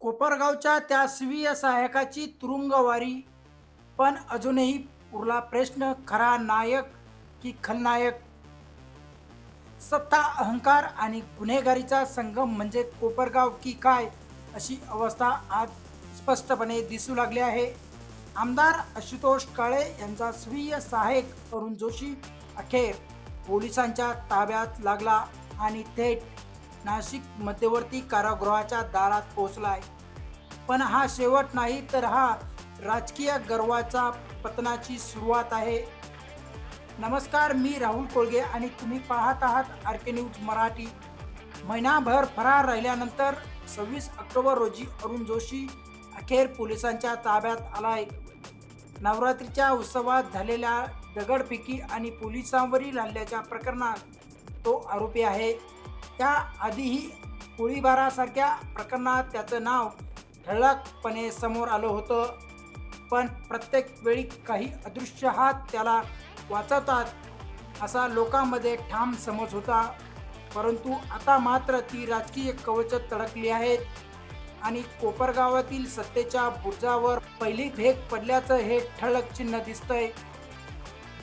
कोपरगावच्या त्या स्वीय सहायकाची तुरुंगवारी. पण अजूनही उरला प्रश्न खरा नायक की खलनायक? सत्ता अहंकार आणि गुन्हेगारीचा संगम म्हणजे कोपरगाव की काय अशी अवस्था आज स्पष्टपणे दिसू लागली आहे. आमदार आशुतोष काळे यांचा स्वीय सहायक अरुण जोशी अखेर पोलिसांच्या ताब्यात लागला आणि थेट नाशिक मध्यवर्ती कारागृहाच्या दारात पोहोचलाय. पण हा शेवट नाही तर हा राजकीय गर्वाचा पतनाची सुरुवात आहे. नमस्कार मी राहुल कोळगे आणि तुम्ही पाहत आहात आर के न्यूज मराठी. महिनाभर फरार राहिल्यानंतर सव्वीस ऑक्टोबर रोजी अरुण जोशी अखेर पोलिसांच्या ताब्यात आलाय. नवरात्रीच्या उत्सवात झालेल्या दगडफेकी आणि पोलिसांवरील हल्ल्याच्या प्रकरणात तो आरोपी आहे. त्या आधीही गोळीबारासारख्या प्रकरणात त्याचं नाव ठळकपणे समोर आलं होतं. पण प्रत्येक वेळी काही अदृश्य हात त्याला वाचवतात असा लोकांमध्ये ठाम समज होता. परंतु आता मात्र ती राजकीय कवच तडकली आहेत आणि कोपरगावातील सत्तेच्या बुर्जावर पहिली भेग पडल्याचं हे ठळक चिन्ह दिसतंय.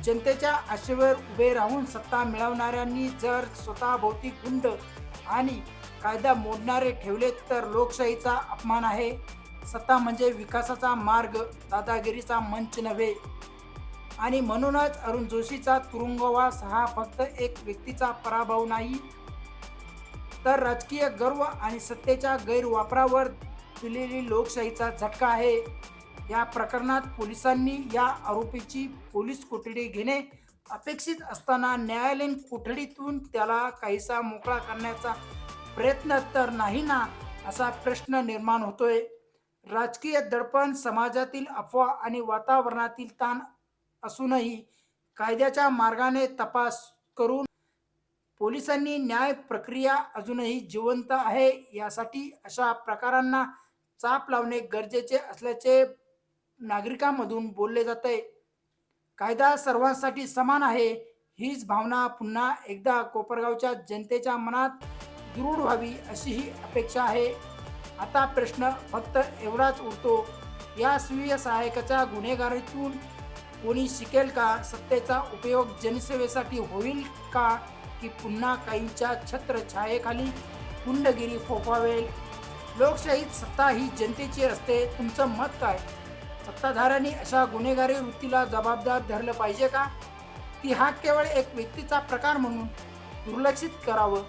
जनतेच्या आशेवर उभे राहून सत्ता मिळवणाऱ्यांनी जर स्वतःभोवती गुंड आणि कायदा मोडणारे ठेवले तर लोकशाहीचा अपमान आहे. सत्ता म्हणजे विकासाचा मार्ग दादागिरीचा मंच नव्हे. आणि म्हणूनच अरुण जोशीचा तुरुंगवास हा फक्त एक व्यक्तीचा पराभव नाही तर राजकीय गर्व आणि सत्तेच्या गैरवापरावर दिलेली लोकशाहीचा झटका आहे. या प्रकरणात पोलिसांनी या आरोपीची पोलीस कोठडी घेणे अपेक्षित असताना न्यायालयीन कोठडीतून त्याला काहीसा मोकळा करण्याचा प्रयत्न तर नाही ना असा प्रश्न निर्माण होतोय. राजकीय दडपण समाजातील अफवा आणि वातावरणातील ताण असूनही कायद्याच्या मार्गाने तपास करून पोलिसांनी न्याय प्रक्रिया अजूनही जिवंत आहे यासाठी अशा प्रकारांना चाप लावणे गरजेचे असल्याचे नागरिकांमधून बोलले जाते कायदा सर्वांसाठी समान आहे हीच भावना पुन्हा एकदा कोपरगावच्या जनतेच्या मनात दृढ व्हावी अशी ही अपेक्षा आहे. आता प्रश्न फक्त एवढाच उरतो या स्वीय सहायकाच्या गुन्हेगारीतून कोणी शिकेल का? सत्तेचा उपयोग जनसेवेसाठी होईल का? की पुन्हा काहींच्या छत्रछायेखाली गुंडगिरी फोफावेल? लोकशाहीत सत्ता ही जनतेची असते तुमचं मत काय? सत्ताधाऱ्यांनी अशा गुन्हेगारी वृत्तीला जबाबदार धरलं पाहिजे का? की हा केवळ एक व्यक्तीचा प्रकार म्हणून दुर्लक्षित करावं.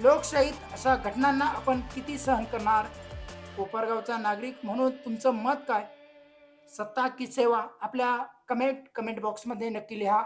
लोकशाहीत अशा घटनांना आपण किती सहन करणार? कोपरगावचा नागरिक म्हणून तुमचं मत काय? सत्ता की सेवा? आपल्या कमेंट कमेंट बॉक्समध्ये नक्की लिहा.